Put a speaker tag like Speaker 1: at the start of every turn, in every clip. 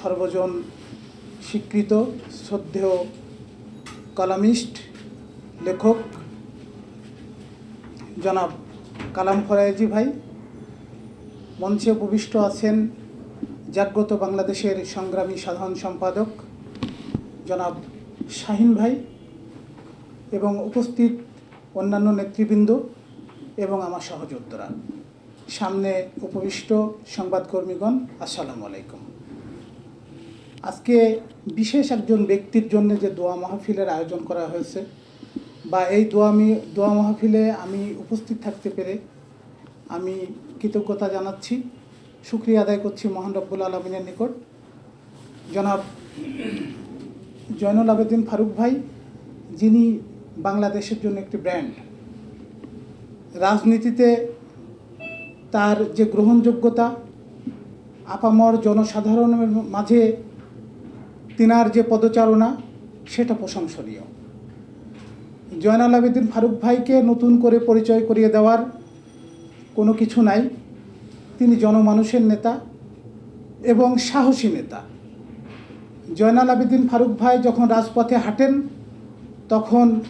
Speaker 1: সর্বজন স্বীকৃত শ্রদ্ধেয় কলামিস্ট লেখক জনাব কালাম ফরায়েজি ভাই, মঞ্চে উপবিষ্ট আছেন জাগ্রত বাংলাদেশের সংগ্রামী সাধারণ সম্পাদক জনাব শাহিন ভাই এবং উপস্থিত অন্যান্য নেতৃবৃন্দ এবং আমার সহযোদ্ধারা। সামনে উপবিষ্ট সংবাদকর্মীগণ, আসসালামু আলাইকুম। আজকে বিশেষ একজন ব্যক্তির জন্য যে দোয়া মাহফিলের আয়োজন করা হয়েছে, বা এই দোয়া আমি, দোয়া মাহফিলে আমি উপস্থিত থাকতে পেরে আমি কৃতজ্ঞতা জানাচ্ছি। শুক্রিয়া আদায় করছি মহান রব্বুল আলমিনের নিকট। জনাব জয়নুল আবেদিন ফারুক ভাই, যিনি বাংলাদেশের জন্য একটি ব্র্যান্ড। রাজনীতিতে তার যে গ্রহণযোগ্যতা, আপামর জনসাধারণের মাঝে তিনার যে পদচারণা, সেটা প্রশংসনীয়। জয়নাল আবেদিন ফারুক ভাইকে নতুন করে পরিচয় করিয়ে দেওয়ার কোনো কিছু নাই। তিনি জনমানুষের নেতা এবং সাহসী নেতা। জয়নাল আবেদিন ফারুক ভাই যখন রাজপথে হাঁটেন, তখন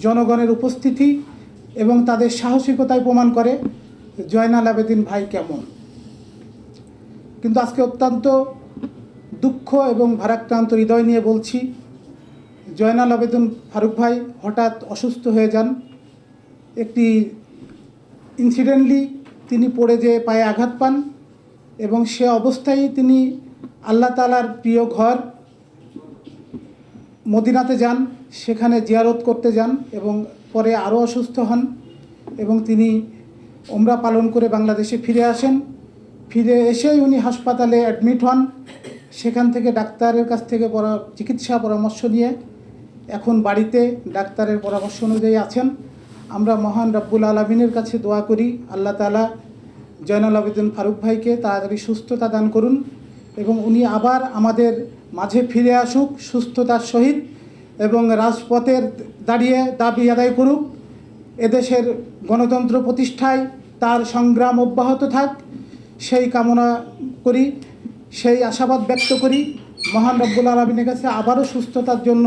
Speaker 1: জনগণের উপস্থিতি এবং তাদের সাহসিকতায় প্রমাণ করে জয়নাল আবেদিন ভাই কেমন। কিন্তু আজকে অত্যন্ত দুঃখ এবং ভারাক্রান্ত হৃদয় নিয়ে বলছি, জয়নাল আবেদন ফারুক ভাই হঠাৎ অসুস্থ হয়ে যান। একটি ইনসিডেন্টলি তিনি পড়ে যেয়ে পায়ে আঘাত পান এবং সে অবস্থায় তিনি আল্লাহ তালার প্রিয় ঘর মদিনাতে যান, সেখানে জিয়ারত করতে যান এবং পরে আরও অসুস্থ হন এবং তিনি ওমরা পালন করে বাংলাদেশে ফিরে আসেন। ফিরে এসেই উনি হাসপাতালে অ্যাডমিট হন। সেখান থেকে ডাক্তারের কাছ থেকে পরা চিকিৎসা পরামর্শ নিয়ে এখন বাড়িতে ডাক্তারের পরামর্শ অনুযায়ী আছেন। আমরা মহান রব্বুল আলমিনের কাছে দোয়া করি, আল্লাহ তালা জয়নাল আবেদিন ফারুক ভাইকে তাড়াতাড়ি সুস্থতা দান করুন এবং উনি আবার আমাদের মাঝে ফিরে আসুক সুস্থতার সহিত এবং রাজপথের দাঁড়িয়ে দাবি আদায় করুক। এদেশের গণতন্ত্র প্রতিষ্ঠায় তার সংগ্রাম অব্যাহত থাক। সেই কামনা করি। সেই আশাবাদ ব্যক্ত করি মহান রব্বুল আলমিনের কাছে আবারও সুস্থতার জন্য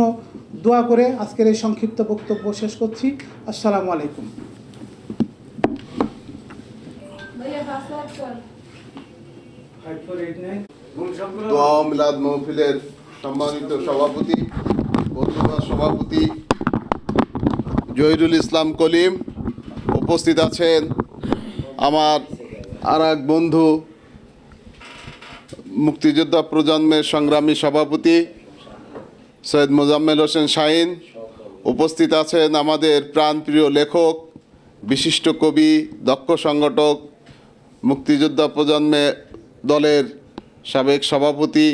Speaker 1: দোয়া করে আজকের এই সংক্ষিপ্ত বক্তব্য শেষ করছি। আসসালামু আলাইকুম।
Speaker 2: দোয়া মিলাদ মহফিলের সম্মানিত সভাপতি বন্ধুবা সভাপতি জহিরুল ইসলাম কলিম উপস্থিত আছেন। আমার আর এক বন্ধু মুক্তিযোদ্ধা প্রজন্মের সংগ্রামী সভাপতি সৈয়দ মোজাম্মেল হোসেন শাহিন, উপস্থিত আছেন আমাদের প্রাণপ্রিয় লেখক, বিশিষ্ট কবি, দক্ষ সংগঠক, মুক্তিযোদ্ধা প্রজন্মে দলের সাবেক সভাপতি,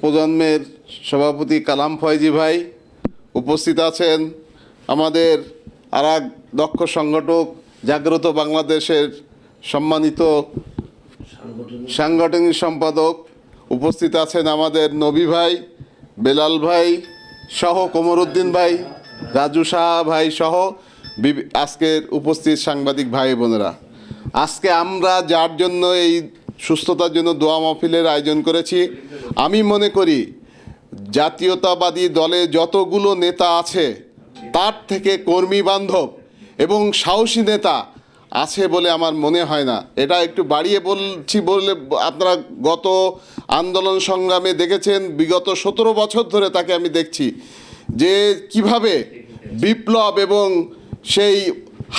Speaker 2: প্রজন্মের সভাপতি কালাম ফয়জি ভাই, উপস্থিত আছেন আমাদের আর দক্ষ সংগঠক, জাগ্রত বাংলাদেশের সম্মানিত সাংগঠনিক সম্পাদক উপস্থিত আছেন আমাদের নবী ভাই, বেলাল ভাই সহ কোমরুদ্দিন ভাই, রাজু শাহ ভাই সহ আজকের উপস্থিত সাংবাদিক ভাই বোনেরা। আজকে আমরা যার জন্য এই সুস্থতার জন্য দোয়া মাহফিলের আয়োজন করেছি, আমি মনে করি জাতীয়তাবাদী দলে যতগুলো নেতা আছে, তার থেকে কর্মী বান্ধব এবং সাহসী নেতা আছে বলে আমার মনে হয় না। এটা একটু বাড়িয়ে বলছি বললে আপনারা গত আন্দোলন সংগ্রামে দেখেছেন, বিগত সতেরো বছর ধরে তাকে আমি দেখছি যে কীভাবে বিপ্লব এবং সেই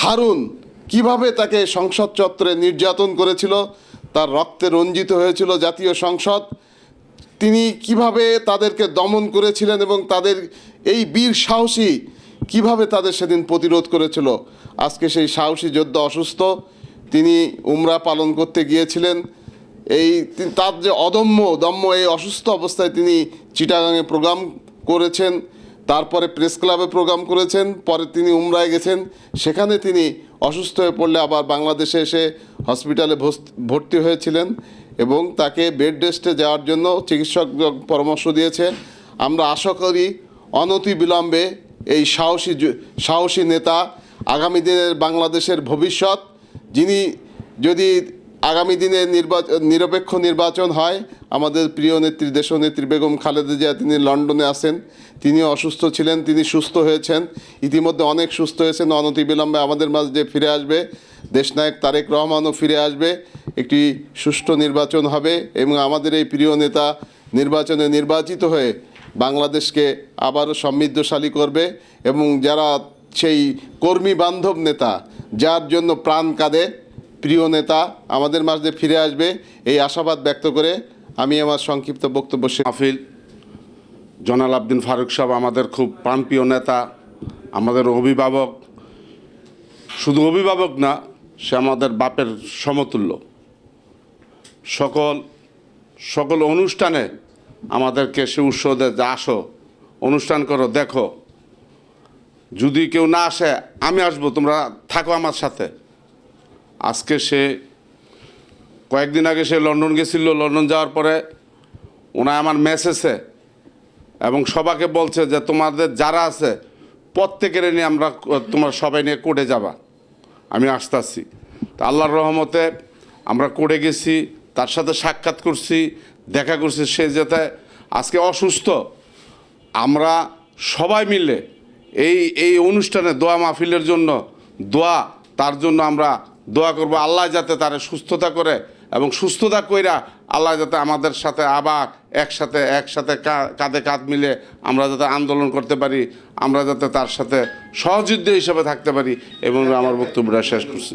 Speaker 2: হারুন কীভাবে তাকে সংসদ চত্বরে নির্যাতন করেছিল, তার রক্তে রঞ্জিত হয়েছিল জাতীয় সংসদ, তিনি কীভাবে তাদেরকে দমন করেছিলেন এবং তাদের এই বীর সাহসী কীভাবে তাদের সেদিন প্রতিরোধ করেছিল? আজকে সেই সাহসী যোদ্ধা অসুস্থ, তিনি উমরা পালন করতে গিয়েছিলেন। এই তার যে অদম্য দম্য এই অসুস্থ অবস্থায় তিনি চিটাগাংয়ে প্রোগ্রাম করেছেন, তারপরে প্রেস ক্লাবে প্রোগ্রাম করেছেন, পরে তিনি উমরায় গেছেন। সেখানে তিনি অসুস্থ হয়ে পড়লে আবার বাংলাদেশে এসে হসপিটালে ভর্তি হয়েছিলেন এবং তাকে বেড রেস্টে যাওয়ার জন্য চিকিৎসক পরামর্শ দিয়েছে। আমরা আশা করি অনতি বিলম্বে এই সাহসী সাহসী নেতা আগামী দিনের বাংলাদেশের ভবিষ্যৎ, যিনি যদি আগামী দিনে নির্বাচন নিরপেক্ষ নির্বাচন হয়, আমাদের প্রিয় নেত্রী, দেশনেত্রী বেগম খালেদা জিয়া, তিনি লন্ডনে আছেন তিনি অসুস্থ ছিলেন, তিনি সুস্থ হয়েছেন, ইতিমধ্যে অনেক সুস্থ হয়েছেন, অনতিবিলম্বে আমাদের মাঝে ফিরে আসবে, দেশনায়ক তারেক রহমানও ফিরে আসবে, একটি সুষ্ঠু নির্বাচন হবে এবং আমাদের এই প্রিয় নেতা নির্বাচনে নির্বাচিত হয়ে বাংলাদেশকে আবারও সমৃদ্ধশালী করবে এবং যারা সেই কর্মী বান্ধব নেতা, যার জন্য প্রাণ কাঁদে, প্রিয় নেতা আমাদের মাঝে ফিরে আসবে, এই আশাবাদ ব্যক্ত করে আমি আমার সংক্ষিপ্ত বক্তব্য
Speaker 3: মাহফিল জনাল আবদিন ফারুক সাহেব আমাদের খুব প্রাণপ্রিয় নেতা, আমাদের অভিভাবক। শুধু অভিভাবক না, সে আমাদের বাপের সমতুল্য। সকল সকল অনুষ্ঠানে আমাদেরকে সে উৎসাহ দেয় আসো, অনুষ্ঠান করো, দেখো। যদি কেউ না আসে, আমি আসব, তোমরা থাকো আমার সাথে। আজকে সে, কয়েকদিন আগে সে লন্ডন গেছিল, লন্ডন যাওয়ার পরে ওনায় আমার মেসেজে এবং সবাকে বলছে যে, তোমাদের যারা আছে প্রত্যেকের নিয়ে আমরা, তোমার সবাই নিয়ে কোর্টে যাবা। আমি আসতেছি। তা আল্লাহর রহমতে আমরা কোর্টে গেছি, তার সাথে সাক্ষাৎ করছি দেখা করছে সে যাতে আজকে অসুস্থ। আমরা সবাই মিলে এই এই অনুষ্ঠানে দোয়া মাহফিলের জন্য দোয়া, তার জন্য আমরা দোয়া করব। আল্লাহ যাতে তার সুস্থতা করে এবং সুস্থতা কইরা আল্লাহ যাতে আমাদের সাথে আবার একসাথে একসাথে কাঁধে কাঁধ মিলে আমরা যাতে আন্দোলন করতে পারি, আমরা যাতে তার সাথে সহযোদ্ধা হিসেবে থাকতে পারি এবং আমার বক্তব্যটা শেষ করছি।